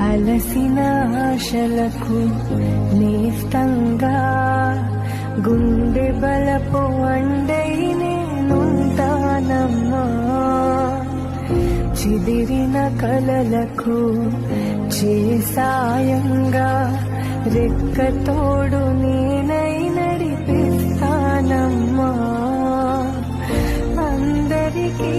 అలసిన ఆశలకు నేస్తంగా గుండె బలపు వండై నేనుంటానమ్మా. చిదిరిన కలలకు చేసాయంగా రెక్కతోడు నేనై నడిపిస్తానమ్మా. అందరికీ